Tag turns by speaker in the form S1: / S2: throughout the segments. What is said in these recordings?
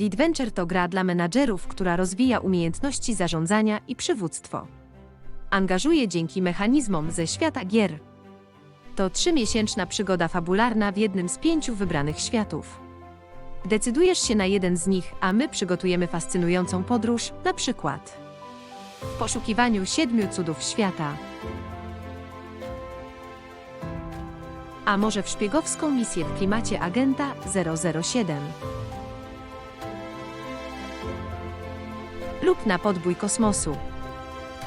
S1: Leadventure to gra dla menadżerów, która rozwija umiejętności zarządzania i przywództwo. Angażuje dzięki mechanizmom ze świata gier. To trzymiesięczna przygoda fabularna w jednym z pięciu wybranych światów. Decydujesz się na jeden z nich, a my przygotujemy fascynującą podróż, na przykład w poszukiwaniu siedmiu cudów świata. A może w szpiegowską misję w klimacie agenta 007. Lub na podbój kosmosu.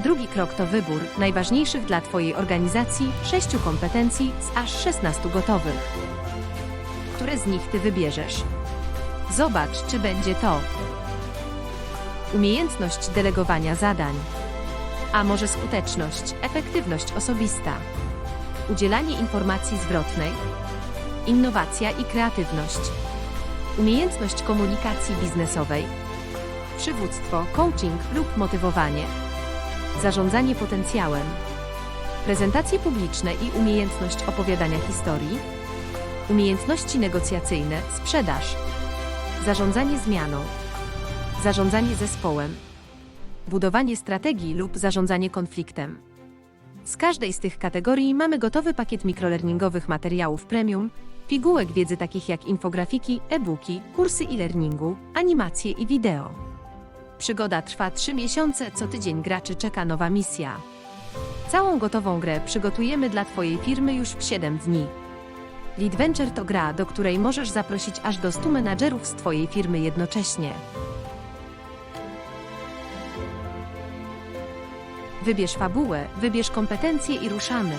S1: Drugi krok to wybór najważniejszych dla Twojej organizacji sześciu kompetencji z aż 16 gotowych. Które z nich Ty wybierzesz? Zobacz, czy będzie to umiejętność delegowania zadań, a może skuteczność, efektywność osobista, udzielanie informacji zwrotnej, innowacja i kreatywność, umiejętność komunikacji biznesowej, przywództwo, coaching lub motywowanie, zarządzanie potencjałem, prezentacje publiczne i umiejętność opowiadania historii, umiejętności negocjacyjne, sprzedaż, zarządzanie zmianą, zarządzanie zespołem, budowanie strategii lub zarządzanie konfliktem. Z każdej z tych kategorii mamy gotowy pakiet mikrolearningowych materiałów premium, pigułek wiedzy takich jak infografiki, e-booki, kursy e-learningu, animacje i wideo. Przygoda trwa 3 miesiące, co tydzień graczy czeka nowa misja. Całą gotową grę przygotujemy dla Twojej firmy już w 7 dni. Leadventure to gra, do której możesz zaprosić aż do 100 menadżerów z Twojej firmy jednocześnie. Wybierz fabułę, wybierz kompetencje i ruszamy.